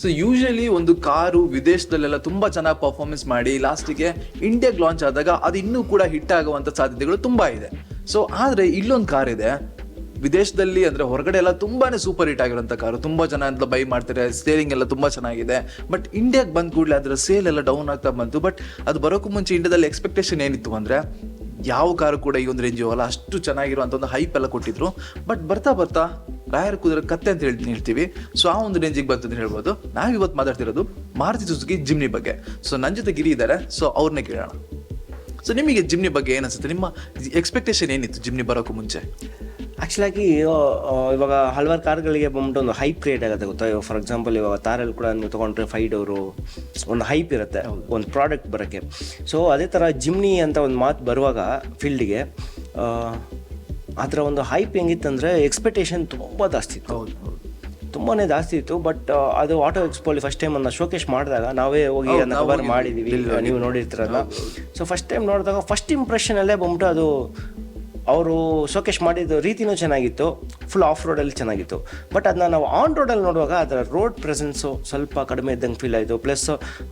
So usually ಒಂದು car ವಿದೇಶದಲ್ಲೆಲ್ಲ ತುಂಬ ಚೆನ್ನಾಗಿ ಪರ್ಫಾರ್ಮೆನ್ಸ್ ಮಾಡಿ ಲಾಸ್ಟಿಗೆ ಇಂಡಿಯಾಗೆ ಲಾಂಚ್ ಆದಾಗ ಅದು ಇನ್ನೂ ಕೂಡ ಹಿಟ್ ಆಗುವಂಥ ಸಾಧ್ಯತೆಗಳು ತುಂಬ ಇದೆ. ಸೊ ಆದರೆ ಇಲ್ಲೊಂದು ಕಾರ್ ಇದೆ. ವಿದೇಶದಲ್ಲಿ ಅಂದರೆ ಹೊರಗಡೆ ಎಲ್ಲ ತುಂಬಾ ಸೂಪರ್ ಹಿಟ್ ಆಗಿರೋಂಥ ಕಾರು. ತುಂಬ ಜನ ಅಂತ ಬೈ ಮಾಡ್ತಾರೆ ಸೇಲಿಂಗ್ ಎಲ್ಲ ತುಂಬ ಚೆನ್ನಾಗಿದೆ. ಬಟ್ ಇಂಡಿಯಾಗೆ ಬಂದ ಕೂಡಲೇ ಅದರ ಸೇಲ್ ಎಲ್ಲ ಡೌನ್ ಆಗ್ತಾ ಬಂತು. ಬಟ್ ಅದು ಬರೋಕ್ಕೂ ಮುಂಚೆ ಇಂಡಿಯಾದಲ್ಲಿ ಎಕ್ಸ್ಪೆಕ್ಟೇಷನ್ ಏನಿತ್ತು ಅಂದರೆ ಯಾವ ಕಾರು ಕೂಡ ಈ ಒಂದು ರೇಂಜ್ ಅಲ್ಲ ಅಷ್ಟು ಚೆನ್ನಾಗಿರುವಂಥ ಒಂದು ಹೈಪ್ ಎಲ್ಲ ಕೊಟ್ಟಿದ್ರು. ಬಟ್ ಬರ್ತಾ ಬರ್ತಾ ರಾಯರ್ ಕುದುರೆ ಕತ್ತೆ ಅಂತ ಹೇಳಿ ಹೇಳ್ತೀವಿ. ಸೊ ಆ ಒಂದು ರೇಂಜಿಗೆ ಬಂತು ಅಂತ ಹೇಳ್ಬೋದು. ನಾವು ಇವತ್ತು ಮಾತಾಡ್ತಿರೋದು ಮಾರುತಿ ಸುಜುಕಿ ಜಿಮ್ನಿ ಬಗ್ಗೆ. ಸೊ ನನ್ನ ಜೊತೆ ಗಿರಿ ಇದ್ದಾರೆ ಸೊ ಅವ್ರನ್ನೇ ಕೇಳೋಣ. ಸೊ ನಿಮಗೆ ಜಿಮ್ನಿ ಬಗ್ಗೆ ಏನಿಸುತ್ತೆ? ನಿಮ್ಮ ಎಕ್ಸ್ಪೆಕ್ಟೇಷನ್ ಏನಿತ್ತು ಜಿಮ್ನಿ ಬರೋಕ್ಕೂ ಮುಂಚೆ? ಆ್ಯಕ್ಚುಲಾಗಿ ಇವಾಗ ಹಲವಾರು ಕಾರ್ಗಳಿಗೆ ಬಂದ್ಬಿಟ್ಟು ಒಂದು ಹೈಪ್ ಕ್ರಿಯೇಟ್ ಆಗುತ್ತೆ ಗೊತ್ತಾ? ಇವಾಗ ಫಾರ್ ಎಕ್ಸಾಂಪಲ್ ಇವಾಗ ತಾರಲ್ಲಿ ಕೂಡ ನೀವು ತೊಗೊಂಡ್ರೆ ಫೈಡ್ ಡೋರು. ಒಂದು ಹೈಪ್ ಇರುತ್ತೆ. ಒಂದು ಪ್ರಾಡಕ್ಟ್ ಬರೋಕ್ಕೆ. ಸೊ ಅದೇ ಥರ ಜಿಮ್ನಿ ಅಂತ ಒಂದು ಮಾತು ಬರುವಾಗ ಫೀಲ್ಡಿಗೆ ಅದರ ಒಂದು ಹೈಪ್ ಹೆಂಗಿತ್ತಂದರೆ ಎಕ್ಸ್ಪೆಕ್ಟೇಷನ್ ತುಂಬ ಜಾಸ್ತಿ ಇತ್ತು. ತುಂಬಾ ಜಾಸ್ತಿ ಇತ್ತು ಬಟ್ ಅದು ಆಟೋ ಎಕ್ಸ್ಪೋಲಿ ಫಸ್ಟ್ ಟೈಮ್ ಅನ್ನ ಶೋಕೇಶ್ ಮಾಡಿದಾಗ ನಾವೇ ಹೋಗಿ ಅದನ್ನ ಕವರ್. ಮಾಡಿದೀವಿ ನೀವು ನೋಡಿರ್ತೀರಲ್ಲ? ಸೊ ಫಸ್ಟ್ ಟೈಮ್ ನೋಡಿದಾಗ ಫಸ್ಟ್ ಇಂಪ್ರೆಷನಲ್ಲೇ ಬಂದ್ಬಿಟ್ಟು ಅದು ಅವರು ಶೋಕೇಶ್ ಮಾಡಿದ ರೀತಿನೂ ಚೆನ್ನಾಗಿತ್ತು. ಫುಲ್ ಆಫ್ ರೋಡಲ್ಲಿ ಚೆನ್ನಾಗಿತ್ತು. ಬಟ್ ಅದನ್ನ ನಾವು ಆನ್ ರೋಡಲ್ಲಿ ನೋಡುವಾಗ ಅದರ ರೋಡ್ ಪ್ರೆಸೆನ್ಸು ಸ್ವಲ್ಪ ಕಡಿಮೆ ಇದ್ದಂಗೆ ಫೀಲ್ ಆಯಿತು. ಪ್ಲಸ್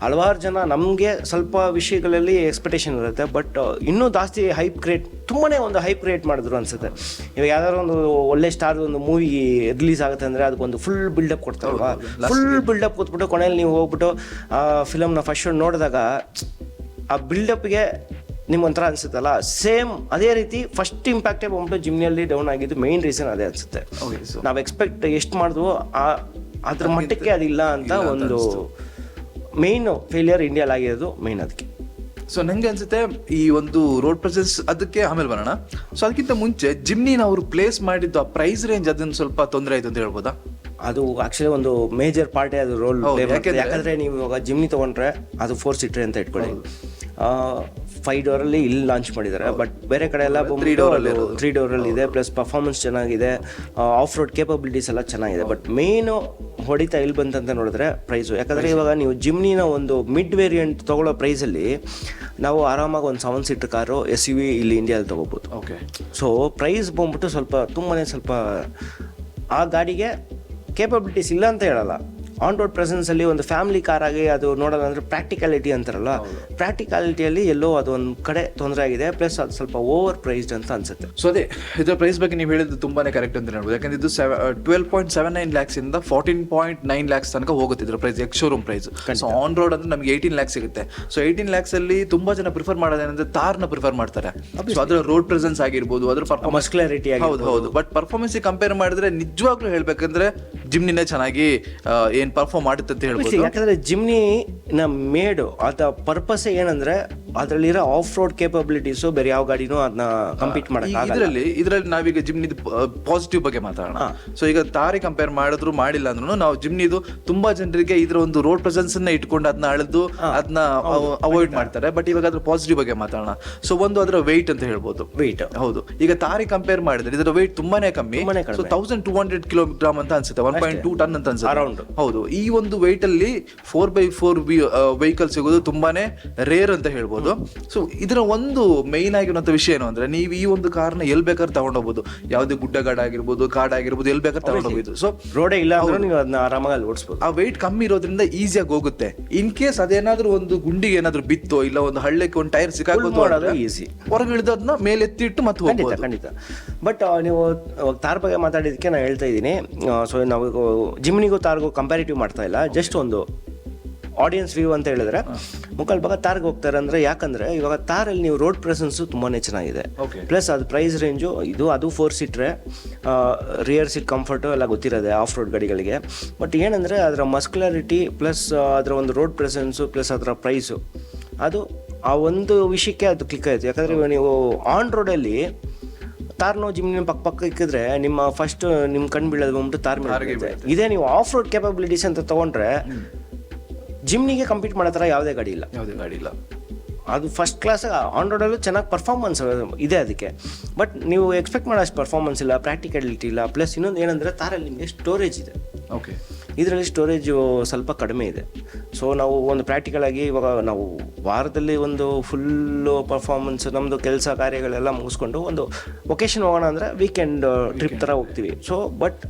ಹಲವಾರು ಜನ ನಮಗೆ ಸ್ವಲ್ಪ ವಿಷಯಗಳಲ್ಲಿ ಎಕ್ಸ್ಪೆಕ್ಟೇಷನ್ ಇರುತ್ತೆ. ಬಟ್ ಇನ್ನೂ ಜಾಸ್ತಿ ಹೈಪ್ ಕ್ರಿಯೇಟ್ ತುಂಬಾ ಒಂದು ಹೈಪ್ ಕ್ರಿಯೇಟ್ ಮಾಡಿದ್ರು ಅನ್ಸುತ್ತೆ. ಇವಾಗ ಯಾವ್ದಾದ್ರು ಒಂದು ಒಳ್ಳೆ ಸ್ಟಾರ್ ಒಂದು ಮೂವಿ ರಿಲೀಸ್ ಆಗುತ್ತೆ ಅಂದರೆ ಅದಕ್ಕೊಂದು ಫುಲ್ ಬಿಲ್ಡಪ್ ಕೊಡ್ತಾರಲ್ವಾ? ಫುಲ್ ಬಿಲ್ಡಪ್ ಕೂತ್ಬಿಟ್ಟು ಕೊನೆಯಲ್ಲಿ ನೀವು ಹೋಗ್ಬಿಟ್ಟು ಆ ಫಿಲಮ್ನ ಫಸ್ಟ್ ನೋಡಿದಾಗ ಆ ಬಿಲ್ಡಪ್ಗೆ ನಿಮ್ಗೊಂಥರ ಅನ್ಸುತ್ತಲ್ಲ ಸೇಮ್ ಅದೇ ರೀತಿ ಫಸ್ಟ್ ಇಂಪ್ಯಾಕ್ಟೇ ಬಂದ್ಬಿಟ್ಟು ಜಿಮ್ನಿಯಲ್ಲಿ ಡೌನ್ ಆಗಿದ್ದು ಮೇನ್ ರೀಸನ್ ಅದೇ ಅನ್ಸುತ್ತೆ. ನಾವು ಎಕ್ಸ್ಪೆಕ್ಟ್ ಎಷ್ಟು ಮಾಡಿದ್ವು ಆ ಅದ್ರ ಮಟ್ಟಕ್ಕೆ ಅದಿಲ್ಲ ಅಂತ ಒಂದು ಮೈನ್ ಫೇಲಿಯರ್ ಇಂಡಿಯಲ್ಲಿ ಆಗಿರೋದು ಮೇಯ್ನ್ ಅದಕ್ಕೆ ಸೊ ನಂಗೆ ಅನ್ಸುತ್ತೆ ಈ ಒಂದು ರೋಡ್ ಪ್ರೆಸೆನ್ಸ್ ಅದಕ್ಕೆ ಆಮೇಲೆ ಬರೋಣ. ಸೊ ಅದಕ್ಕಿಂತ ಮುಂಚೆ ಜಿಮ್ನಿನ ಅವರು ಪ್ಲೇಸ್ ಮಾಡಿದ್ದು ಆ ಪ್ರೈಸ್ ರೇಂಜ್ ಅದನ್ನ ಸ್ವಲ್ಪ ತೊಂದರೆ ಆಯ್ತು ಅಂತ ಹೇಳ್ಬೋದಾ? ಅದು ಆಕ್ಚುಲಿ ಒಂದು ಮೇಜರ್ ಪಾರ್ಟೇ ಅದು ರೋಲ್ ಯಾಕಂದ್ರೆ ನೀವು ಇವಾಗ ಜಿಮ್ನಿ ತಗೊಂಡ್ರೆ ಅದು ಫೋರ್ ಸೀಟ್ರೆ ಅಂತ ಇಟ್ಕೊಳ್ಳಿ. ಫೈವ್ ಡೋರಲ್ಲಿ ಇಲ್ಲಿ ಲಾಂಚ್ ಮಾಡಿದ್ದಾರೆ. ಬಟ್ ಬೇರೆ ಕಡೆ ಎಲ್ಲ ತ್ರೀ ಡೋರಲ್ಲಿ ಇದೆ. ಪ್ಲಸ್ ಪರ್ಫಾರ್ಮೆನ್ಸ್ ಚೆನ್ನಾಗಿದೆ. ಆಫ್ ರೋಡ್ ಕೇಪಬಿಲಿಟೀಸ್ ಎಲ್ಲ ಚೆನ್ನಾಗಿದೆ. ಬಟ್ ಮೇಯ್ನು ಹೊಡಿತಾ ಇಲ್ಲಿ ಬಂತಂತ ನೋಡಿದ್ರೆ ಪ್ರೈಸು ಯಾಕಂದರೆ ಇವಾಗ ನೀವು ಜಿಮ್ನಿನ ಒಂದು ಮಿಡ್ ವೇರಿಯಂಟ್ ತಗೊಳ್ಳೋ ಪ್ರೈಸಲ್ಲಿ ನಾವು ಆರಾಮಾಗಿ ಒಂದು seven seater car S U V ಇಲ್ಲಿ ಇಂಡಿಯಾದಲ್ಲಿ ತೊಗೋಬೋದು. ಓಕೆ ಸೊ ಪ್ರೈಸ್ ಬಂದ್ಬಿಟ್ಟು ಸ್ವಲ್ಪ ತುಂಬಾ ಸ್ವಲ್ಪ ಆ ಗಾಡಿಗೆ ಕೇಪಬಿಲಿಟೀಸ್ ಇಲ್ಲ ಅಂತ ಹೇಳಲ್ಲ. ಆನ್ ರೋಡ್ ಪ್ರೆಸೆನ್ಸ್ ಅಲ್ಲಿ ಒಂದು ಫ್ಯಾಮಿಲಿ ಕಾರ್ ಆಗಿ ಅದು ನೋಡೋಣ ಅಂದರೆ ಪ್ರಾಕ್ಟಿಕಾಲಿಟಿ ಅಂತಾರಲ್ಲ ಪ್ರಾಕ್ಟಿಕಾಲಿಟಿಯಲ್ಲಿ ಎಲ್ಲೋ ಅದು ಒಂದು ಕಡೆ ತೊಂದರೆ ಆಗಿದೆ ಪ್ಲಸ್ ಅದು ಸ್ವಲ್ಪ ಓವರ್ ಪ್ರೈಸ್ಡ್ ಅಂತ ಅನ್ಸುತ್ತೆ. ಸೊ ಅದೇ ಇದರ ಪ್ರೈಸ್ ಬಗ್ಗೆ ನೀವು ಹೇಳಿದ್ದು ತುಂಬಾನೇ ಕರೆಕ್ಟ್ ಅಂತ ಹೇಳ್ಬೋದು. ಯಾಕಂದ್ರೆ ಇದು twelve point seven nine lakhs ಇಂದ ಫೋರ್ಟೀನ್ ಪಾಯಿಂಟ್ ನೈನ್ ಲ್ಯಾಕ್ಸ್ ತನಕ ಹೋಗುತ್ತೆ ಇದ್ರ price ex showroom price so on road ಅಂದ್ರೆ ನಮಗೆ ಏಯ್ಟೀನ್ ಲ್ಯಾಕ್ಸ್ ಸಿಗುತ್ತೆ. ಸೊ ಏಯ್ಟೀನ್ ಲ್ಯಾಕ್ಸ್ ಅಲ್ಲಿ ತುಂಬಾ ಜನ ಪ್ರಿಫರ್ ಮಾಡೋದೇನಂದ್ರೆ ತಾರ್ನ ಪ್ರಿಫರ್ ಮಾಡ್ತಾರೆ. ಸೊ ಅದರ ರೋಡ್ ಪ್ರೆಸೆನ್ಸ್ ಆಗಿರ್ಬೋದು ಅದ್ರ ಪರ್ಫಾರ್ಮೆನ್ಸ್ ಕ್ಲಾರಿಟಿ ಆಗಿ ಹೌದು ಹೌದು. ಬಟ್ ಪರ್ಫಾರ್ಮೆನ್ಸ್ ಕಂಪೇರ್ ಮಾಡಿದ್ರೆ ನಿಜವಾಗ್ಲೂ ಹೇಳ್ಬೇಕಂದ್ರೆ ಜಿಮ್ನಿನೇ ಚೆನ್ನಾಗಿ ಆ, ಏನ್ ಪರ್ಫಾರ್ಮ್ ಮಾಡುತ್ತೆ ಅಂತ ಹೇಳ್ಬೋದು? ಯಾಕಂದ್ರೆ ಜಿಮ್ನಿ ನ ಮೇಡ್ ಅದ ಪರ್ಪಸ್ ಏನಂದ್ರೆ ಅದರಲ್ಲಿರೋ ಆಫ್ ರೋಡ್ ಕೇಪಬಿಲಿಟೀಸು ಬೇರೆ ಯಾವ ಗಾಡಿನೂ ಅದನ್ನ ಕಂಪೀಟ್ ಮಾಡಕ್ ಇದರಲ್ಲಿ ಇದರಲ್ಲಿ ನಾವೀಗ ಜಿಮ್ನಿದು ಪಾಸಿಟಿವ್ ಬಗ್ಗೆ ಮಾತಾಡೋಣ. ಸೊ ಈಗ ತಾರಿ ಕಂಪೇರ್ ಮಾಡಿದ್ರು ಮಾಡಿಲ್ಲ ಅಂದ್ರೂ ನಾವು ಜಿಮ್ನಿದು ತುಂಬಾ ಜನರಿಗೆ ಇದ್ರ ಒಂದು ರೋಡ್ ಪ್ರೆಸೆನ್ಸ್ ಅನ್ನ ಇಟ್ಕೊಂಡು ಅದನ್ನ ಅಳೆದು ಅದನ್ನ ಅವಾಯ್ಡ್ ಮಾಡ್ತಾರೆ. ಬಟ್ ಇವಾಗ ಅದ್ರ ಪಾಸಿಟಿವ್ ಬಗ್ಗೆ ಮಾತಾಡೋಣ. ಸೊ ಒಂದು ಅದರ ವೆಯ್ಟ್ ಅಂತ ಹೇಳ್ಬೋದು. ವೆಯ್ಟ್ ಹೌದು. ಈಗ ತಾರಿ ಕಂಪೇರ್ ಮಾಡಿದ್ರೆ ಇದರ ವೆಯ್ಟ್ ತುಂಬಾನೇ ಕಮ್ಮಿ. So thousand two hundred kilogram ಅಂತ ಅನ್ಸುತ್ತೆ. ಒನ್ ಪಾಯಿಂಟ್ ಟೂ ಟನ್ ಅಂತ ಅನ್ಸುತ್ತೆ. Around. ಹೌದು ಈ ಒಂದು ವೆಯ್ಟ್ ಅಲ್ಲಿ ಫೋರ್ ಬೈ ಫೋರ್ ವೆಹಿಕಲ್ ಸಿಗೋದು ತುಂಬಾನೇ ರೇರ್ ಅಂತ ಹೇಳ್ಬೋದು. ಸೊ ಇದರ ಒಂದು ಮೈನ್ ಆಗಿರುವಂತ ವಿಷಯ ಏನು ಅಂದ್ರೆ ನೀವು ಈ ಒಂದು ಕಾರ್ನ ಎಲ್ ಬೇಕಾದ್ರೆ ತಗೊಂಡೋಗ್ಬೋದು ಯಾವುದೇ ಗುಡ್ಡಗಾಡ ಆಗಿರ್ಬೋದು ಕಾಡ್ ಆಗಿರ್ಬೋದು ಎಲ್ ಬೇಕಾದ್ರೆ ತಗೊಂಡೋಗ್ಬೋದು ಸೊ ರೋಡೇ ಇಲ್ಲ ನೀವು ಅದನ್ನ ಆರಾಮಾಗಿ ಓಡಿಸ್ಬೋದು. ಆ ವೆಯ್ಟ್ ಕಮ್ಮಿ ಇರೋದ್ರಿಂದ ಈಸಿಯಾಗಿ ಹೋಗುತ್ತೆ. ಇನ್ ಕೇಸ್ ಅದೇನಾದ್ರೂ ಒಂದು ಗುಂಡಿಗೆ ಏನಾದ್ರೂ ಬಿತ್ತೋ ಇಲ್ಲ ಒಂದು ಹಳ್ಳಕ್ಕೆ ಒಂದು ಟೈರ್ ಸಿಕ್ಕಾಕೋದು ಮಾಡೋದು ಈಸಿ ಹೊರಗೆ ಇಳಿದು ಅದನ್ನ ಮೇಲೆ ಎತ್ತಿಟ್ಟು ಮತ್ತೆ ಖಂಡಿತ ಹೋಗ್ಬೋದು. ಖಂಡಿತ. ಬಟ್ ನೀವು ತಾರ್ ಬಗ್ಗೆ ಮಾತಾಡಿದಕ್ಕೆ ನಾನು ಹೇಳ್ತಾ ಇದ್ದೀನಿ. ಸೊ ನಾವು ಜಿಮ್ನಿಗೂ ತಾರ್ಗೂ ಕಂಪ್ಯಾರಿಟಿವ್ ಮಾಡ್ತಾ ಇಲ್ಲ. ಜಸ್ಟ್ ಒಂದು ಆಡಿಯನ್ಸ್ ವ್ಯೂ ಅಂತ ಹೇಳಿದ್ರೆ ಮುಕಲ್ ಭಾಗ ತಾರ್ಗೆ ಹೋಗ್ತಾರೆ ಅಂದ್ರೆ ಯಾಕಂದ್ರೆ ಇವಾಗ ತಾರಲ್ಲಿ ನೀವು ರೋಡ್ ಪ್ರೆಸೆನ್ಸು ತುಂಬಾನೇ ಚೆನ್ನಾಗಿದೆ. ಪ್ಲಸ್ ಅದು ಪ್ರೈಸ್ ರೇಂಜು ಇದು ಅದು four seater rear seat comfort ಎಲ್ಲ ಗೊತ್ತಿರೋದೆ ಆಫ್ ರೋಡ್ ಗಾಡಿಗಳಿಗೆ. ಬಟ್ ಏನಂದರೆ ಅದರ ಮಸ್ಕ್ಯುಲಾರಿಟಿ ಪ್ಲಸ್ ಅದರ ಒಂದು ರೋಡ್ ಪ್ರೆಸೆನ್ಸು ಪ್ಲಸ್ ಅದರ ಪ್ರೈಸು ಅದು ಆ ಒಂದು ವಿಷಯಕ್ಕೆ ಅದು ಕ್ಲಿಕ್ ಆಯಿತು. ಯಾಕಂದರೆ ನೀವು ಆನ್ ರೋಡಲ್ಲಿ ತಾರ್ನೋ ಜಿಮ್ನ ಪಕ್ಕ ಪಕ್ಕ ಇಕ್ಕಿದ್ರೆ ನಿಮ್ಮ ಫಸ್ಟ್ ನಿಮ್ಮ ಕಣ್ ಬೀಳೋದು ಬಂದ್ಬಿಟ್ಟು ತಾರ್ ಮೇಲೆ ಬೀಳುತ್ತೆ. ಇದೇ ನೀವು ಆಫ್ ರೋಡ್ ಕೆಪಬಿಲಿಟೀಸ್ ಅಂತ ತಗೊಂಡ್ರೆ ಜಿಮ್ನಿಗೆ ಕಂಪೀಟ್ ಮಾಡೋ ಥರ ಯಾವುದೇ ಗಾಡಿ ಇಲ್ಲ. ಯಾವುದೇ ಗಾಡಿ ಇಲ್ಲ. ಅದು ಫಸ್ಟ್ ಕ್ಲಾಸ್ ಆನ್ ರೋಡಲ್ಲೂ ಚೆನ್ನಾಗಿ ಪರ್ಫಾರ್ಮೆನ್ಸ್ ಇದೆ ಅದಕ್ಕೆ. ಬಟ್ ನೀವು ಎಕ್ಸ್ಪೆಕ್ಟ್ ಮಾಡೋ ಅಷ್ಟು ಪರ್ಫಾರ್ಮೆನ್ಸ್ ಇಲ್ಲ ಪ್ರಾಕ್ಟಿಕಲಿಟಿ ಇಲ್ಲ ಪ್ಲಸ್ ಇನ್ನೊಂದು ಏನಂದರೆ ತಾರಲ್ಲಿ ನಿಮಗೆ ಸ್ಟೋರೇಜ್ ಇದೆ. ಓಕೆ ಇದರಲ್ಲಿ ಸ್ಟೋರೇಜು ಸ್ವಲ್ಪ ಕಡಿಮೆ ಇದೆ. ಸೊ ನಾವು ಒಂದು ಪ್ರಾಕ್ಟಿಕಲ್ ಆಗಿ ಇವಾಗ ನಾವು ವಾರದಲ್ಲಿ ಒಂದು ಫುಲ್ಲು ಪರ್ಫಾರ್ಮೆನ್ಸ್ ನಮ್ಮದು ಕೆಲಸ ಕಾರ್ಯಗಳೆಲ್ಲ ಮುಗಿಸ್ಕೊಂಡು ಒಂದು ವೊಕೇಶನ್ ಹೋಗೋಣ ಅಂದರೆ ವೀಕೆಂಡ್ ಟ್ರಿಪ್ ಥರ ಹೋಗ್ತೀವಿ. ಸೊ ಬಟ್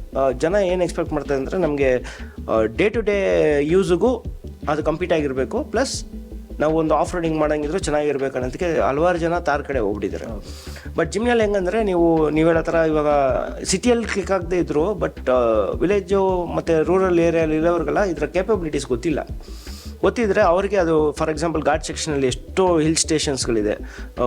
ಜನ ಏನು ಎಕ್ಸ್ಪೆಕ್ಟ್ ಮಾಡ್ತಾರೆ ಅಂದರೆ ನಮಗೆ ಡೇ ಟು ಡೇ ಯೂಸಿಗೂ ಅದು ಕಂಪ್ಲೀಟ್ ಆಗಿರಬೇಕು. ಪ್ಲಸ್ ನಾವು ಒಂದು ಆಫ್ ರೋಡಿಂಗ್ ಮಾಡೋಂಗಿದ್ರು ಚೆನ್ನಾಗಿರ್ಬೇಕು ಅನ್ನೋದಕ್ಕೆ ಹಲವಾರು ಜನ ತಾರ್ ಕಡೆ ಹೋಗ್ಬಿಟ್ಟಿದ್ದಾರೆ. ಬಟ್ ಜಿಮ್ನಲ್ಲಿ ಹೆಂಗಂದ್ರೆ ನೀವು ನೀವು ಹೇಳೋ ಥರ ಇವಾಗ ಸಿಟಿಯಲ್ಲಿ ಕ್ಲಿಕ್ ಆಗದೆ ಇದ್ರು ಬಟ್ ವಿಲೇಜು ಮತ್ತು ರೂರಲ್ ಏರಿಯಲ್ಲಿ ಇರೋರಿಗೆಲ್ಲ ಇದರ ಕೇಪಬಿಲಿಟೀಸ್ ಗೊತ್ತಿಲ್ಲ. ಗೊತ್ತಿದ್ರೆ ಅವರಿಗೆ ಅದು ಫಾರ್ ಎಕ್ಸಾಂಪಲ್ ಘಾಟ್ ಸೆಕ್ಷನಲ್ಲಿ ಎಷ್ಟೋ ಹಿಲ್ ಸ್ಟೇಷನ್ಸ್ಗಳಿದೆ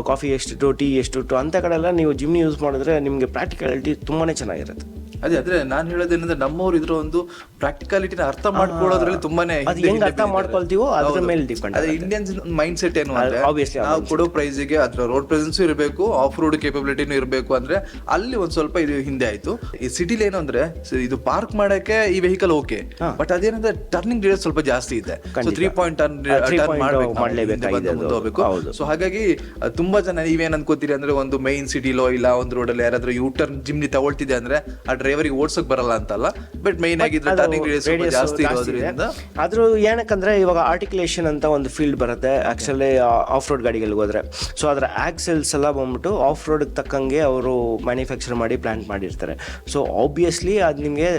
ಕಾಫಿ ಎಷ್ಟಿಟ್ಟು ಟೀ ಎಷ್ಟಿಟ್ಟು ಅಂಥ ಕಡೆ ಎಲ್ಲ ನೀವು ಜಿಮ್ನ ಯೂಸ್ ಮಾಡಿದ್ರೆ ನಿಮಗೆ ಪ್ರಾಕ್ಟಿಕಾಲಿಟಿ ತುಂಬಾ ಚೆನ್ನಾಗಿರುತ್ತೆ. ಅದೇ ಅಂದ್ರೆ ನಾನು ಹೇಳೋದೇನಂದ್ರೆ ನಮ್ಮವ್ರು ಇದ್ರ ಒಂದು ಪ್ರಾಕ್ಟಿಕಾಲಿಟಿನ ಅರ್ಥ ಮಾಡ್ಕೊಳ್ಳೋದ್ರಲ್ಲಿ ತುಂಬಾನೇ ಅದು ಹೆಂಗ್ ಅರ್ಥ. ಮಾಡ್ಕೊಳ್ತೀವೋ ಅದ್ರ ಮೇಲೆ ಡಿಪೆಂಡ್ ಅದೇ ಇಂಡಿಯನ್ಸ್ ಮೈಂಡ್ ಸೆಟ್ ಏನು ಅಂದ್ರೆ obviously ನಾವು ಕೊಡೋ ಪ್ರೈಸಿಗೆ ಅದ್ರ ರೋಡ್ ಪ್ರೆಸೆನ್ಸ್ ಇರಬೇಕು ಆಫ್ ರೋಡ್ ಕೇಪಬಿಲಿಟಿನೂ ಇರಬೇಕು ಅಂದ್ರೆ ಅಲ್ಲಿ ಒಂದ್ ಸ್ವಲ್ಪ ಇದು ಹಿಂದೆ ಆಯ್ತು. ಈ ಸಿಟಿಲಿ ಏನು ಅಂದ್ರೆ ಸ- ಇದು ಪಾರ್ಕ್ ಮಾಡಕ್ಕೆ ಈ ವೆಹಿಕಲ್ ಓಕೆ ಬಟ್ ಅದೇನಂದ್ರೆ ಟರ್ನಿಂಗ್ ರೇಟ್ ಸ್ವಲ್ಪ ಜಾಸ್ತಿ ಇದೆ. ಸೊ ತ್ರೀ ಪಾಯಿಂಟ್ ಟರ್ನ್ ಆ, three point ಮಾಡಬೇಕು ಮಾಡ್ಲೇಬೇಕಾಗಿದೆ ಅದು. ಹೌದು. ಸೊ ಹಾಗಾಗಿ ತುಂಬಾ ಜನ ನೀವೇನ್ ಅನ್ಕೋತೀರಿ ಅಂದ್ರೆ ಒಂದು ಮೈನ್ ಸಿಟಿಲೋ ಇಲ್ಲ ಒಂದು ಅಲ್ಲಿ ಯಾರಾದ್ರೂ ಯೂ ಟರ್ನ್ ಜಿಮ್ನಿ ತಗೊಳ್ತಿದೆ ಅಂದ್ರೆ ಆ ಡ್ರೈವರಿಗೆ ಓಡ್ಸಕ್ ಬರಲ್ಲ ಅಂತಲ್ಲ ಬಟ್ ಮೈನ್ ಆಗಿದ್ರೆ ಟರ್ನಿಂಗ್ ರೇಡಿಯಸ್ ಜಾಸ್ತಿ ಇರೋದ್ರಿಂದ ಆದ್ರೂ ಏನಕ್ಕಂದ್ರೆ ಇವಾಗ ಆರ್ಟಿಕ್ಯುಲೇಷನ್ ಅಂತ ಒಂದು ಫೀಲ್ಡ್ ಬರುತ್ತೆ. ಆಕ್ಚುಲಿ ಆಫ್ ರೋಡ್ ಗಾಡಿಗಳಿಗೆ ಹೋದ್ರೆ. ಸೊ ಅದರ ಆಕ್ಸೆಲ್ಸ್ ಎಲ್ಲ ಬಂದ್ಬಿಟ್ಟು ಆಫ್ ರೋಡ್ ತಕ್ಕಂಗೆ ಅವರು ಮ್ಯಾನುಫ್ಯಾಕ್ಚರ್ ಮಾಡಿ ಪ್ಲಾಂಟ್ ಮಾಡಿರ್ತಾರೆ. ಸೊ ಆಬ್ವಿಯಸ್ಲಿ ಅದು ನಿಮಗೆ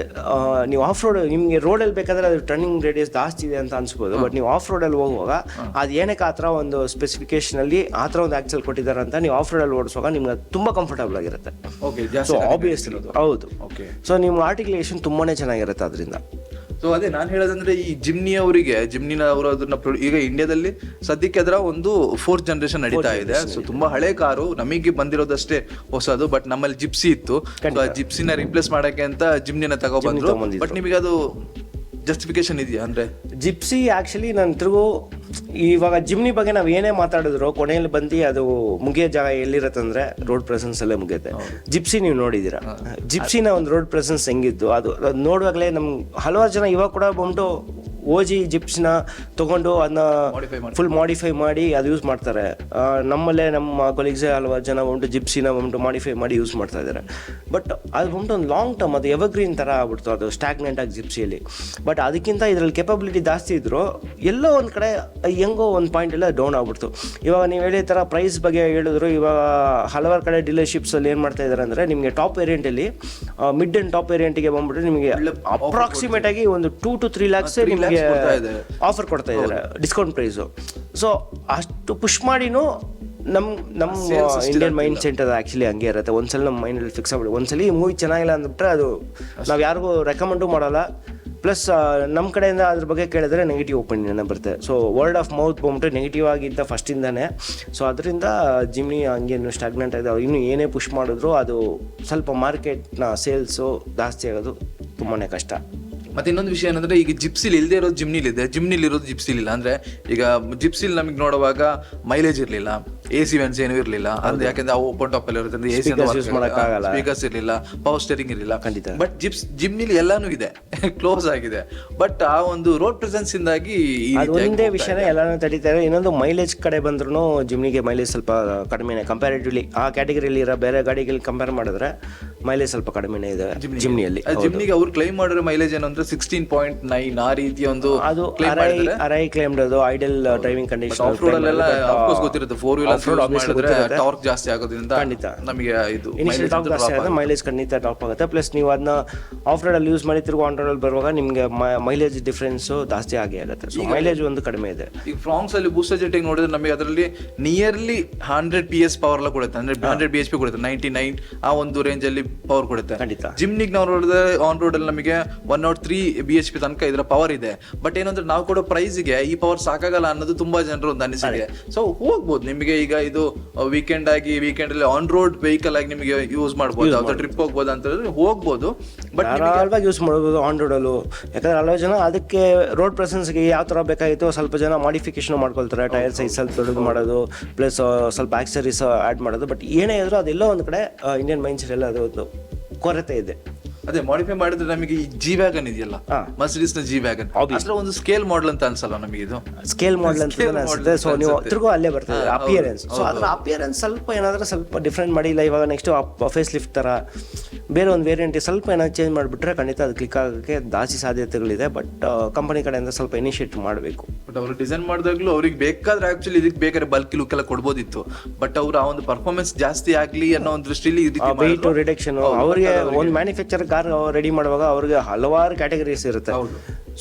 ನೀವು ಆಫ್ ರೋಡ್ ನಿಮಗೆ ರೋಡಲ್ಲಿ ಬೇಕಾದ್ರೆ ಅದು ಟರ್ನಿಂಗ್ ರೇಡಿಯಸ್ ಜಾಸ್ತಿ ಇದೆ ಅಂತ ಅನ್ಸ್ಬೋದು. ಬಟ್ ನೀವು ಆಫ್ ರೋಡಲ್ಲಿ ಹೋಗುವಾಗ ಅದು ಏನಕ್ಕೆ ಆ ಥರ ಒಂದು ಸ್ಪೆಸಿಫಿಕೇಶನಲ್ಲಿ ಆ ಥರ ಒಂದು ಆಕ್ಸೆಲ್ ಕೊಟ್ಟಿದ್ದಾರೆ ಅಂತ ನೀವು ಆಫ್ ರೋಡಲ್ಲಿ ಓಡಿಸುವಾಗ ನಿಮ್ಗೆ ತುಂಬಾ ಕಂಫರ್ಟಬಲ್ ಆಗಿರುತ್ತೆ. ಓಕೆ ಸೊ ಆಬ್ವಿಯಸ್ಲಿ ಹೌದು. ಓಕೆ ಸೊ ನಿಮ್ಮ ಆರ್ಟಿಕ್ಯುಲೇಷನ್ ತುಂಬಾನೇ ಚೆನ್ನಾಗಿರುತ್ತೆ ಅದರಿಂದ. ಸೊ ಅದೇ ನಾನು ಹೇಳೋದಂದ್ರೆ ಈ ಜಿಮ್ನಿ ಅವರಿಗೆ ಜಿಮ್ನಿನ ಅವರು ಅದನ್ನ ಈಗ ಇಂಡಿಯಾದಲ್ಲಿ ಸದ್ಯಕ್ಕೆ ಅದರ ಒಂದು ಫೋರ್ತ್ ಜನರೇಷನ್ ನಡೀತಾ ಇದೆ. ಸೊ ತುಂಬಾ ಹಳೆ ಕಾರು ನಮಗೆ ಬಂದಿರೋದಷ್ಟೇ ಹೊಸದು ಬಟ್ ನಮ್ಮಲ್ಲಿ ಜಿಪ್ಸಿ ಇತ್ತು. ಆ ಜಿಪ್ಸಿನ ರಿಪ್ಲೇಸ್ ಮಾಡಕ್ಕೆ ಅಂತ ಜಿಮ್ನಿನ ತಗೊಬಂದ್ರು. ಬಟ್ ನಿಮಗೆ ಅದು ಜಸ್ಟಿಫಿಕೇಶನ್ ಇದೆಯಾ ಅಂದ್ರೆ? ಜಿಪ್ಸಿ ಆ್ಯಕ್ಚುಲಿ ನನ್ನ ತಿರುಗು ಇವಾಗ ಜಿಮ್ನಿ ಬಗ್ಗೆ ನಾವು ಏನೇ ಮಾತಾಡಿದ್ರು ಕೊನೆಯಲ್ಲಿ ಬಂದು ಅದು ಮುಗಿಯೋ ಜಾಗ ಎಲ್ಲಿರತ್ತೆ ಅಂದ್ರೆ ರೋಡ್ ಪ್ರೆಸೆನ್ಸ್ ಅಲ್ಲೇ ಮುಗಿಯುತ್ತೆ. ಜಿಪ್ಸಿ ನೀವು ನೋಡಿದ್ದೀರಾ? ಜಿಪ್ಸಿನ ಒಂದು ರೋಡ್ ಪ್ರೆಸೆನ್ಸ್ ಹೆಂಗಿತ್ತು? ಅದು ಅದು ನೋಡುವಾಗಲೇ ನಮ್ಗೆ ಹಲವಾರು ಜನ ಇವಾಗ ಕೂಡ ಬಂದು ಓಜಿ ಜಿಪ್ಸ್ನ ತಗೊಂಡು ಅದನ್ನ ಫುಲ್ ಮಾಡಿಫೈ ಮಾಡಿ ಅದು ಯೂಸ್ ಮಾಡ್ತಾರೆ. ನಮ್ಮಲ್ಲೇ ನಮ್ಮ ಕೊಲೀಗ್ಸೇ ಹಲವಾರು ಜನ ಬಂದು ಜಿಪ್ಸಿನ ಬಂದು ಮಾಡಿಫೈ ಮಾಡಿ ಯೂಸ್ ಮಾಡ್ತಾ ಇದ್ದಾರೆ. ಬಟ್ ಅದು ಬಂದು ಒಂದು ಲಾಂಗ್ ಟರ್ಮ್ ಅದು ಎವರ್ಗ್ರೀನ್ ಥರ ಆಗ್ಬಿಡ್ತು ಅದು ಸ್ಟಾಗ್ನೆಂಟ್ ಆಗಿ ಜಿಪ್ಸಿಯಲ್ಲಿ. ಬಟ್ ಅದಕ್ಕಿಂತ ಇದರಲ್ಲಿ ಕೆಪಬಿಲಿಟಿ ಜಾಸ್ತಿ ಇದ್ರು ಎಲ್ಲೋ ಒಂದು ಕಡೆ ಹೆಂಗೋ ಒಂದು ಪಾಯಿಂಟ್ ಎಲ್ಲ ಡೌನ್ ಆಗ್ಬಿಡ್ತು. ಇವಾಗ ನೀವು ಹೇಳಿದ ಥರ ಪ್ರೈಸ್ ಬಗ್ಗೆ ಹೇಳಿದ್ರು ಇವಾಗ ಹಲವಾರು ಕಡೆ ಡೀಲರ್ಶಿಪ್ಸಲ್ಲಿ ಏನು ಮಾಡ್ತಾ ಇದ್ದಾರೆ ಅಂದರೆ ನಿಮಗೆ ಟಾಪ್ ವೇರಿಯಂಟಲ್ಲಿ ಮಿಡ್ ಅಂಡ್ ಟಾಪ್ ವೇರಿಯಂಟಿಗೆ ಬಂದ್ಬಿಟ್ಟು ನಿಮಗೆ ಅಪ್ರಾಕ್ಸಿಮೇಟ್ ಆಗಿ ಒಂದು ಟೂ ಟು ತ್ರೀ ಲ್ಯಾಕ್ಸ್ ನಿಮಗೆ ಇದ್ದಾರೆ. ಆಫರ್ ಕೊಡ್ತಾ ಇದ್ದಾರೆ. ಡಿಸ್ಕೌಂಟ್ ಪ್ರೈಸು ಸೊ ಅಷ್ಟು ಪುಷ್ ಮಾಡಿನೂ ನಮ್ಮ ನಮ್ಮ ಇಂಡಿಯನ್ ಮೈಂಡ್ ಸೆಟ್ ಅದು ಆ್ಯಕ್ಚುಲಿ ಹಂಗೆ ಇರುತ್ತೆ. ಒಂದ್ಸಲ ನಮ್ಮ ಮೈಂಡಲ್ಲಿ ಫಿಕ್ಸ್ ಆಗ್ಬಿಡಿ ಒಂದ್ಸಲಿ ಮೂವಿ ಚೆನ್ನಾಗಿಲ್ಲ ಅಂದ್ಬಿಟ್ರೆ ಅದು ನಾವು ಯಾರಿಗೂ ರೆಕಮೆಂಡು ಮಾಡಲ್ಲ. ಪ್ಲಸ್ ನಮ್ಮ ಕಡೆಯಿಂದ ಅದ್ರ ಬಗ್ಗೆ ಕೇಳಿದ್ರೆ ನೆಗೆಟಿವ್ ಒಪಿನಿಯನ್ ಬರುತ್ತೆ. ಸೊ ವರ್ಡ್ ಆಫ್ ಮೌತ್ ಬಂದ್ಬಿಟ್ಟು ನೆಗೆಟಿವ್ ಆಗಿದ್ದ ಫಸ್ಟಿಂದಾನೆ ಸೊ ಅದರಿಂದ ಜಿಮ್ನಿ ಹಂಗೇನು ಸ್ಟಾಗ್ನೆಂಟ್ ಆಗಿದೆ. ಇನ್ನೂ ಏನೇ ಪುಷ್ ಮಾಡಿದ್ರು ಅದು ಸ್ವಲ್ಪ ಮಾರ್ಕೆಟ್ನ ಸೇಲ್ಸು ಜಾಸ್ತಿ ಆಗೋದು ತುಂಬಾ ಕಷ್ಟ. ಮತ್ತೆ ಇನ್ನೊಂದು ವಿಷಯ ಏನಂದ್ರೆ, ಈಗ ಜಿಪ್ಸಿಲ್ ಇಲ್ಲದೆ ಇರೋದು ಜಿಮ್ನಿಲ್ ಇದೆ ಜಿಮ್ನಿಲ್ ಇರೋದು ಜಿಪ್ಸಿಲ್ ಇಲ್ಲ. ಅಂದ್ರೆ ಈಗ ಜಿಪ್ಸಿಲ್ ನಮಗೆ ನೋಡುವಾಗ ಮೈಲೇಜ್ ಇರಲಿಲ್ಲ. ಎ ಸಿ ವ್ಯಾನ್ಸ್ ಏನೂ ಇರಲಿಲ್ಲ. ಅಂದ್ರೆ ಯಾಕಂದ್ರೆ ಅವು ಓಪನ್ ಟಾಪ್ ಅಲ್ಲಿ ಇರುತ್ತೆ ಎ ಸಿ. ಸ್ಪೀಕರ್ಸ್ ಇರಲಿಲ್ಲ ಪವರ್ ಸ್ಟೇರಿಂಗ್ ಇರಲಿಲ್ಲ. ಖಂಡಿತ. ಬಟ್ ಜಿಪ್ಸ್ ಜಿಮ್ನಿಲಿ ಎಲ್ಲಾನು ಇದೆ. ಕ್ಲೋಸ್ ಆಗಿದೆ. ಬಟ್ ಆ ಒಂದು ರೋಡ್ ಪ್ರೆಸೆನ್ಸ್ ಇಂದಾಗಿ ಒಂದೇ ವಿಷಯನೇ ಎಲ್ಲಾನು ತಡೀತಾರೆ ಇನ್ನೊಂದು ಮೈಲೇಜ್ ಕಡೆ ಬಂದ್ರೂ ಜಿಮ್ನಿಗೆ ಮೈಲೇಜ್ ಸ್ವಲ್ಪ ಕಡಿಮೆನೆ. ಕಂಪ್ಯಾರಿಟಿವ್ಲಿ ಆ ಕ್ಯಾಟಗರಿಯಲ್ಲಿ ಇರೋ ಬೇರೆ ಗಾಡಿಗಳಿಗೆ ಕಂಪೇರ್ ಮಾಡಿದ್ರೆ ಮೈಲೇಜ್ ಸ್ವಲ್ಪ ಕಡಿಮೆನೇ ಇದೆ ಜಿಮ್ನಿಯಲ್ಲಿ ಜಿಮ್ನಿಗೆ ಅವ್ರು ಕ್ಲೈಮ್ ಮಾಡಿರೋ ಮೈಲೇಜ್ ಏನು ಅಂದ್ರೆ ಸಿಕ್ಸ್ಟೀನ್ ಪಾಯಿಂಟ್ ನೈನ್ ಆ ರೀತಿಯ ಒಂದು ಅದು ಅರೈ ಅರೈ ಕ್ಲೈಮ್ಡ್ ಅದು ideal driving condition off road ಗೊತ್ತಿರುತ್ತೆ. ಫೋರ್ obviously ಮಾಡಿದ್ರೆ. ಟಾರ್ಕ್ ಜಾಸ್ತಿ ಆಗೋದ್ರಿಂದ ಖಂಡಿತ. ನಮಗೆ ಇದು ಇನಿಷಿಯಲ್ ಟಾಪ್ ಜಾಸ್ತಿ ಆಗುತ್ತೆ. ಮೈಲೇಜ್ ಖಂಡಿತ ಟಾಪ್ ಆಗುತ್ತೆ. ಪ್ಲಸ್ ನೀವು ಅದನ್ನ ಆಫ್ ಅಲ್ಲಿ ಯೂಸ್ ಮಾಡಿ ತಿರುಗಿ ಆನ್ ರೋಡ್ ಅಲ್ಲಿ ಬರುವಾಗ ನಿಮಗೆ ಮೈಲೇಜ್ ಡಿಫ್ರೆನ್ಸು ಜಾಸ್ತಿ ಆಗೇ ಆಗುತ್ತೆ ಸೊ ಮೈಲೇಜ್ ಒಂದು ಕಡಿಮೆ ಇದೆ. ಈ ಫ್ರಾಂಗ್ಸ್ ಅಲ್ಲಿ ಬೂಸ್ಟರ್ ಜೆಟ್ಟಿಂಗ್ ನೋಡಿದ್ರೆ ನಮಗೆ ಅದರಲ್ಲಿ nearly hundred P S power ಎಲ್ಲ ಕೊಡುತ್ತೆ. ಅಂದ್ರೆ ಹಂಡ್ರೆಡ್ ಬಿ ಎಚ್ ಪಿ ಕೊಡುತ್ತೆ. ನೈಂಟಿ ನೈನ್ ಆ ಒಂದು ರೇಂಜ್ ಅಲ್ಲಿ ಪವರ್ ಕೊಡುತ್ತೆ. ಖಂಡಿತ. ಜಿಮ್ನಿಗೆ ನಾವು ನೋಡಿದ್ರೆ ಆನ್ ರೋಡ್ ಅಲ್ಲಿ ನಮಗೆ one nought three B H P ತನಕ ಇದರ ಪವರ್ ಇದೆ. ಬಟ್ ಏನಂದ್ರೆ ನಾವು ಕೊಡೋ ಪ್ರೈಸ್ಗೆ ಈ ಪವರ್ ಸಾಕಾಗಲ್ಲ ಅನ್ನೋದು ತುಂಬಾ ಜನರು ಒಂದು ಅನಿಸಿಕೆ. ಸೊ ಹೋಗ್ಬೋದು. ನಿಮಗೆ ಈಗ ಇದು ವೀಕೆಂಡ್ ಆಗಿ ವೀಕೆಂಡ್ ಅಲ್ಲಿ ಆನ್ ರೋಡ್ ವೆಹಿಕಲ್ ಆಗಿ ನಿಮಗೆ ಯೂಸ್ ಮಾಡ್ಬೋದು ಅಥವಾ ಟ್ರಿಪ್ ಹೋಗ್ಬೋದು ಅಂತ ಹೇಳಿದ್ರೆ ಹೋಗ್ಬೋದು. ಬಟ್ ಆಲ್ವಾಗಿ ಯೂಸ್ ಮಾಡ್ಬೋದು ಆನ್ ರೋಡ್ ರೋಡಲ್ಲೂ ಯಾಕಂದ್ರೆ ಹಲವು ಜನ ಅದಕ್ಕೆ ರೋಡ್ ಪ್ರೆಸೆನ್ಸ್ಗೆ ಯಾವ ತರ ಬೇಕಾಗಿತ್ತು ಸ್ವಲ್ಪ ಜನ ಮಾಡಿಫಿಕೇಶನ್ ಮಾಡ್ಕೊಳ್ತಾರೆ. ಟೈರ್ ಸೈಜ್ ಸ್ವಲ್ಪ ದೊಡ್ಡದು ಮಾಡೋದು ಪ್ಲಸ್ ಸ್ವಲ್ಪ ಆಕ್ಸರೀಸ್ ಆ್ಯಡ್ ಮಾಡೋದು. ಬಟ್ ಏನೇ ಇದ್ರೂ ಅದೆಲ್ಲ ಒಂದು ಕಡೆ ಇಂಡಿಯನ್ ಮೈಂಡ್ಸ್ ಎಲ್ಲ ಅದು ಕೊರತೆ ಇದೆ. ಅದೇ ಮಾಡಿಫೈ ಮಾಡಿದ್ರೆ ನಮಗೆ ಈ ಜಿ ವ್ಯಾಗನ್ ಇದೆಯಲ್ಲ ಮರ್ಸಿಡಿಸ್ನ ಜಿ ವ್ಯಾಗನ್ ಅದ್ರ ಒಂದು ಸ್ಕೇಲ್ ಮಾಡೆಲ್ ಅಂತ ಅನ್ಸಲ್ಲ ನಮಗೆ ಇದು? ಸ್ಕೇಲ್ ಮಾಡಲ್ ಅಂತ ಅನ್ಸುತ್ತೆ. ಸೊ ನೀವು. ತಿರ್ಗೋ ಅಲ್ಲೇ ಬರ್ತದೆ ಅಪಿಯರೆನ್ಸ್ ಸೊ ಅದರ ಅಪಿಯರೆನ್ಸ್ ಸ್ವಲ್ಪ ಏನಾದ್ರೂ ಸ್ವಲ್ಪ ಡಿಫ್ರೆಂಟ್ ಮಾಡಿ ಇಲ್ಲ ಇವಾಗ ನೆಕ್ಸ್ಟ್ ಫೇಸ್ ಲಿಫ್ಟ್ ಥರ ಬೇರೆ ಒಂದು ವೇರಿಯಂಟ್ ಸ್ವಲ್ಪ ಏನಾದ್ರು ಚೇಂಜ್ ಮಾಡಿಬಿಟ್ರೆ ಖಂಡಿತ ಅದು ಕ್ಲಿಕ್ ಆಗೋಕ್ಕೆ ಜಾಸ್ತಿ ಸಾಧ್ಯತೆಗಳಿದೆ ಬಟ್ ಕಂಪನಿ ಕಡೆಯಿಂದ ಸ್ವಲ್ಪ ಇನಿಷಿಯೇಟ್ ಮಾಡಬೇಕು ಬಟ್ ಅವರು ಡಿಸೈನ್ ಮಾಡಿದಾಗಲೂ ಅವ್ರಿಗೆ ಬೇಕಾದ್ರೆ ಆ್ಯಕ್ಚುಲಿ ಇದಕ್ಕೆ ಬೇಕಾದ್ರೆ ಬಲ್ಕ್ ಲುಕ್ ಎಲ್ಲ ಕೊಡ್ಬೋದಿತ್ತು ಬಟ್ ಅವರು ಆ ಒಂದು ಪರ್ಫಾರ್ಮೆನ್ಸ್ ಜಾಸ್ತಿ ಆಗಲಿ ಅನ್ನೋ ಒಂದು ದೃಷ್ಟಿಲಿ ವೆಯ್ಟ್. ರಿಡಕ್ಷನ್ ಅವರಿಗೆ ಒಂದು ಮ್ಯಾನುಫ್ಯಾಕ್ಚರ್ ಕಾರ್ ರೆಡಿ ಮಾಡುವಾಗ ಅವ್ರಿಗೆ ಹಲವಾರು ಕ್ಯಾಟಗರೀಸ್ ಇರುತ್ತೆ.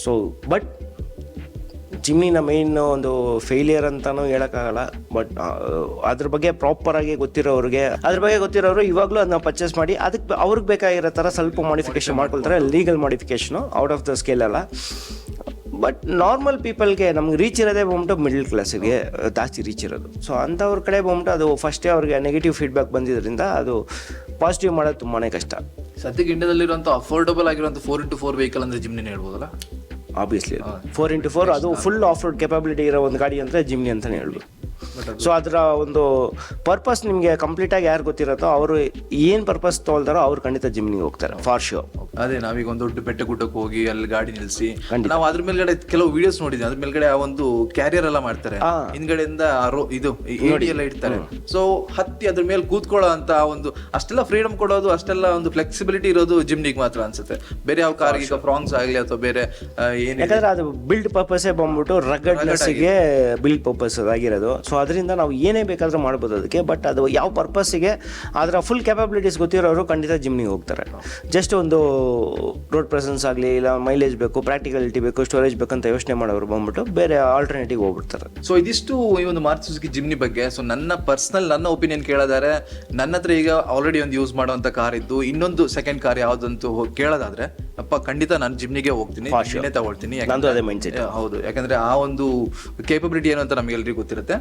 ಸೊ ಬಟ್ ಜಿಮ್ನಿನ ಮೈನ್ ಒಂದು ಫೇಲಿಯರ್ ಅಂತಾನು ಹೇಳೋಕ್ಕಾಗಲ್ಲ ಬಟ್ ಅದ್ರ ಬಗ್ಗೆ ಪ್ರಾಪರ್ ಆಗಿ ಗೊತ್ತಿರೋರಿಗೆ, ಅದ್ರ ಬಗ್ಗೆ ಗೊತ್ತಿರೋರು ಇವಾಗಲೂ ಅದನ್ನ ಪರ್ಚೇಸ್ ಮಾಡಿ ಅದಕ್ಕೆ ಅವ್ರಿಗೆ ಬೇಕಾಗಿರೋ ಥರ ಸ್ವಲ್ಪ ಮಾಡಿಫಿಕೇಶನ್ ಮಾಡ್ಕೊಳ್ತಾರೆ legal modification out of the scale ಅಲ್ಲ ಬಟ್ ನಾರ್ಮಲ್ ಪೀಪಲ್ಗೆ ನಮ್ಗೆ ರೀಚ್ ಇರೋದೇ ಬಂದ್ಬಿಟ್ಟು ಮಿಡ್ಲ್ ಕ್ಲಾಸಿಗೆ ಜಾಸ್ತಿ ರೀಚ್ ಇರೋದು. ಸೊ ಅಂಥವ್ರ ಕಡೆ ಬಂದ್ಬಿಟ್ಟು ಅದು ಫಸ್ಟೇ ಅವ್ರಿಗೆ ನೆಗೆಟಿವ್ ಫೀಡ್ಬ್ಯಾಕ್ ಬಂದಿದ್ದರಿಂದ ಅದು ಪಾಸಿಟಿವ್ ಮಾಡೋದು ತುಂಬಾ ಕಷ್ಟ. ಸದ್ಯಕ್ಕೆ ಇಂಡಿಯಾದಲ್ಲಿರುವಂತ ಅಫೋರ್ಡಬಲ್ ಆಗಿರುವಂಥ ಫೋರ್ ಇಂಟು ಫೋರ್ ವೆಹಿಕಲ್ ಅಂದರೆ ಜಿಮ್ನೇ ಹೇಳ್ಬೋದಲ್ಲ? ಆಬ್ವಿಯಸ್ಲಿ ಫೋರ್ ಇಂಟು ಫೋರ್ ಅದು ಫುಲ್ ಆಫ್ ರೋಡ್ ಕೆಪಾಬಿಲಿಟಿ ಇರೋ ಒಂದು ಗಾಡಿ ಅಂದರೆ ಜಿಮ್ನಿ ಅಂತಲೇ ಹೇಳ್ಬೋದು. ಸೊ ಅದರ ಒಂದು ಪರ್ಪಸ್ ನಿಮಗೆ ಕಂಪ್ಲೀಟಾಗಿ ಯಾರು ಗೊತ್ತಿರತ್ತೋ, ಅವರು ಏನು ಪರ್ಪಸ್ ತೊಗೊಳ್ತಾರೋ ಅವ್ರು ಖಂಡಿತ ಜಿಮ್ನಿಗೆ ಹೋಗ್ತಾರೆ ಫಾರ್ ಶೋ ಅದೇ ನಾವೀಗ ಒಂದು ದೊಡ್ಡ ಬೆಟ್ಟ ಗುಡ್ಡಕ್ಕೆ ಹೋಗಿ ಅಲ್ಲಿ ಗಾಡಿ ನಿಲ್ಸಿ. ನಾವು ಅದ್ರ ಮೇಲ್ಗಡೆ ಕೆಲವು ವಿಡಿಯೋಸ್ ನೋಡಿದ್ವಿ. ಅದ್ರ ಮೇಲ್ಗಡೆ ಆ ಒಂದು ಕ್ಯಾರಿಯರ್ ಎಲ್ಲ ಮಾಡ್ತಾರೆ. ಹಿಂದ್ಗಡೆಯಿಂದ ರೋ- ಇದು ಏಡಿ ಎಲ್ಲ ಇಡ್ತಾರೆ. ಸೊ ಹತ್ತಿ ಅದ್ರ ಮೇಲೆ ಕೂತ್ಕೊಳ್ಳೋ ಅಂತ ಒಂದು ಅಷ್ಟೆಲ್ಲ ಫ್ರೀಡಮ್ ಕೊಡೋದು ಅಷ್ಟೆಲ್ಲ ಒಂದು ಫ್ಲೆಕ್ಸಿಬಿಲಿಟಿ ಇರೋದು ಜಿಮ್ನಿಗೆ ಮಾತ್ರ ಅನ್ಸುತ್ತೆ. ಬೇರೆ ಯಾವ ಕಾರ್ ಈಗ ಫ್ರಾಂಗ್ಸ್ ಆಗಲಿ ಅಥವಾ ಬೇರೆ ಯಾಕಂದ್ರೆ ಅದು ಬಿಲ್ಡ್ ಪರ್ಪಸೇ ಬಂದ್ಬಿಟ್ಟು ರಗಡ್ನೆಸ್ಸಿಗೆ ಬಿಲ್ಡ್ ಪರ್ಪಸ್ ಆಗಿರೋದು. ಸೊ ಅದರಿಂದ ನಾವು ಏನೇ ಬೇಕಾದ್ರೂ ಮಾಡ್ಬೋದು ಅದಕ್ಕೆ. ಬಟ್ ಅದು ಯಾವ ಪರ್ಪಸ್ಗೆ ಅದರ ಫುಲ್ ಕ್ಯಾಪಬಿಲಿಟೀಸ್ ಗೊತ್ತಿರೋರು ಖಂಡಿತ ಜಿಮ್ನಿಗೆ ಹೋಗ್ತಾರೆ. ಜಸ್ಟ್ ಒಂದು ರೋಡ್ ಪ್ರೆಸೆನ್ಸ್ ಆಗಲಿ ಇಲ್ಲ ಮೈಲೇಜ್ ಬೇಕು ಪ್ರಾಕ್ಟಿಕಲಿಟಿ ಬೇಕು ಸ್ಟೋರೇಜ್ ಬೇಕಂತ ಯೋಚನೆ ಮಾಡೋರು ಬಂದ್ಬಿಟ್ಟು ಬೇರೆ ಆಲ್ಟರ್ನೇಟಿವ್ ಹೋಗ್ಬಿಡ್ತಾರೆ. ಸೊ ಇದಿಷ್ಟು ಈ ಒಂದು ಮಾರುತಿ ಸುಜುಕಿ ಜಿಮ್ನಿ ಬಗ್ಗೆ. ಸೊ ನನ್ನ ಪರ್ಸನಲ್ ನನ್ನ ಒಪಿನಿಯನ್ ಕೇಳೋದಾದ್ರೆ ನನ್ನ ಹತ್ರ ಈಗ ಆಲ್ರೆಡಿ ಒಂದು ಯೂಸ್ ಮಾಡುವಂತ ಕಾರ್ ಇದ್ದು ಇನ್ನೊಂದು ಸೆಕೆಂಡ್ ಕಾರ್ ಯಾವ್ದಂತೂ ಕೇಳೋದಾದ್ರೆ ಅಪ್ಪ ಖಂಡಿತ ನಾನು ಜಿಮ್ನಿಗೆ ಹೋಗ್ತೀನಿ ಜಿಮ್ನೇ ತಗೊಳ್ತೀನಿ. ಹೌದು. ಯಾಕಂದ್ರೆ ಆ ಒಂದು ಕೇಪಬಿಲಿಟಿ ಏನು ಅಂತ ನಮಗೆಲ್ಲರಿಗೂ ಗೊತ್ತಿರುತ್ತೆ.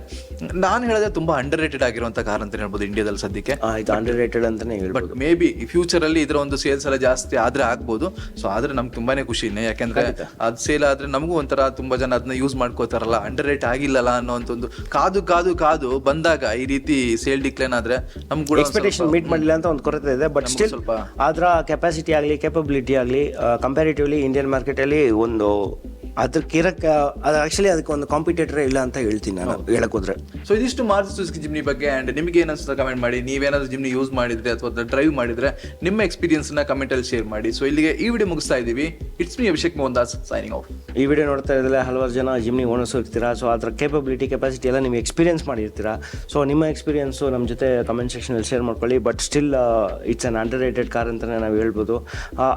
ನಾನು ಹೇಳಿದ್ರೆ ತುಂಬಾ ಅಂಡರ್ ರೇಟೆಡ್ ಆಗಿರುವಂತ ಕಾರ್ ಅಂತ ಹೇಳ್ಬೋದು ಇಂಡಿಯಾದಲ್ಲಿ ಸದ್ಯಕ್ಕೆ. ಅಂಡರ್ ರೇಟೆಡ್ ಹೇಳ್ಬೋದು. ಬಟ್ ಮೇ ಬಿ ಫ್ಯೂಚರ್ ಅಲ್ಲಿ ಇದರ ಒಂದು ಸೇಲ್ಸ್ ಎಲ್ಲ ಜಾಸ್ತಿ ಆದ್ರೆ ಆಗ್ಬೋದು. ಸೊ ಆದ್ರೆ ನಮ್ಗೆ ತುಂಬಾನೇ ಖುಷಿನೇ ಯಾಕಂದ್ರೆ ಅದ್ ಸೇಲ್ ಆದ್ರೆ ನಮಗೂ ಒಂಥರ ತುಂಬಾ ಜನ ಅದನ್ನ ಯೂಸ್ ಮಾಡ್ಕೋತಾರಲ್ಲ. ಅಂಡರ್ ರೇಟ್ ಆಗಿಲ್ಲಲ್ಲ ಅನ್ನೋ ಒಂದು ಕಾದು ಕಾದು ಕಾದು ಬಂದಾಗ ಈ ರೀತಿ ಸೇಲ್ ಡಿಕ್ಲೈನ್ ಆದ್ರೆ ನಮ್ಗೆ ಕೂಡ ಎಕ್ಸ್ಪೆಕ್ಟೇಷನ್ ಮೀಟ್ ಮಾಡಲಿಲ್ಲ ಅಂತ ಒಂದು ಕೊರತೆ ಇದೆ. ಬಟ್ ಸ್ಟಿಲ್ ಸ್ವಲ್ಪ ಅದರ ಕೆಪಾಸಿಟಿ ಆಗಲಿ ಕೆಪಬಿಲಿಟಿ ಆಗಲಿ ಕಂಪ್ಯಾರಿಟಿವ್ಲಿ ಇಂಡಿಯನ್ ಮಾರ್ಕೆಟಲ್ಲಿ ಒಂದು ಅದಕ್ಕೆ ಇರಕ್ಕೆ ಅದು ಆ್ಯಕ್ಚುಲಿ ಅದಕ್ಕೆ ಒಂದು ಕಾಂಪಿಟೇಟರ್ ಇಲ್ಲ ಅಂತ ಹೇಳ್ತೀನಿ ನಾನು ಹೇಳಕ್ ಹೋದ್ರೆ. ಸೊ ಇದಿಷ್ಟು ಮಾರುತಿ ಸುಜುಕಿ ಜಿಮ್ನಿ ಬಗ್ಗೆ ಅಂಡ್ ನಿಮಗೆ ಏನು ಅನ್ಸುತ್ತೆ ಕಮೆಂಟ್ ಮಾಡಿ ನೀವೇನಾದ್ರೂ ಜಿಮ್ನಿ ಯೂಸ್ ಮಾಡಿದ್ರೆ ಅಥವಾ ಡ್ರೈವ್ ಮಾಡಿದ್ರೆ ನಿಮ್ಮ ಎಕ್ಸ್ಪೀರಿಯನ್ಸ್ನ ಕಮೆಂಟ್ ಅಲ್ಲಿ ಶೇರ್ ಮಾಡಿ. ಸೊ ಇಲ್ಲಿಗೆ ಈ ವಿಡಿಯೋ ಮುಗಿಸ್ತಾ ಇದೀವಿ it's me Abhishek Mohandas signing off ಈ ವಿಡಿಯೋ ನೋಡ್ತಾ ಇದ್ದರೆ ಹಲವಾರು ಜನ ಜಿಮ್ನಿ ಓನರ್ಸ್ ಇರ್ತೀರಾ ಸೊ ಅದರ ಕೇಪಬಿಲಿಟಿ ಕೆಪಾಸಿಟಿ ಎಲ್ಲ ನೀವು ಎಕ್ಸ್ಪೀರಿಯನ್ಸ್ ಮಾಡಿರ್ತೀರಾ. ಸೊ ನಿಮ್ಮ ಎಕ್ಸ್ಪೀರಿಯನ್ಸು ನಮ್ಮ ಜೊತೆ ಕಮೆಂಟ್ ಸೆಕ್ಷನಲ್ಲಿ ಶೇರ್ ಮಾಡ್ಕೊಳ್ಳಿ. But still it's an under rated car ಅಂತಲೇ ನಾವು ಹೇಳ್ಬೋದು.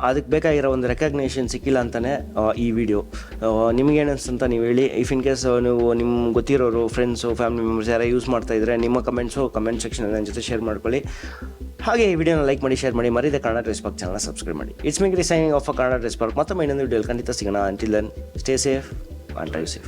ಅದಕ್ಕೆ ಬೇಕಾಗಿರೋ ಒಂದು ರೆಕಗ್ನೇಷನ್ ಸಿಕ್ಕಿಲ್ಲ ಅಂತಲೇ ಈ ವಿಡಿಯೋ ನಿಮಗೇನು ಅನ್ಸುತ್ತೆ ನೀವು ಹೇಳಿ. ಇಫ್ ಇನ್ ಕೇಸ್ ನೀವು ನಿಮ್ಮ ಗೊತ್ತಿರೋರು ಫ್ರೆಂಡ್ಸು ಫ್ಯಾಮಿಲಿ ಮೆಂಬರ್ಸ್ ಯಾರೋ ಯೂಸ್ ಮಾಡ್ತಾ ಇದ್ರೆ ನಿಮ್ಮ ಕಮೆಂಟ್ಸು ಕಮೆಂಟ್ ಸೆಕ್ಷನಲ್ಲಿ ನನ್ನ ಜೊತೆ ಶೇರ್ ಮಾಡ್ಕೊಳ್ಳಿ. ಹಾಗೆ ಈ ವಿಡಿಯೋನ ಲೈಕ್ ಮಾಡಿ ಶೇರ್ ಮಾಡಿ. ಮರಿದೆ Kannada DriveSpark channel subscribe ಮಾಡಿ. ಇಟ್ಸ್ ಮಿಗ್ರಿ signing off Kannada DriveSpark ಮತ್ತೊಮ್ಮೆ ಇನ್ನೊಂದು ವಿಡಿಯೋ ಖಂಡಿತ ಸಿಗೋಣ. Until then stay safe and drive safe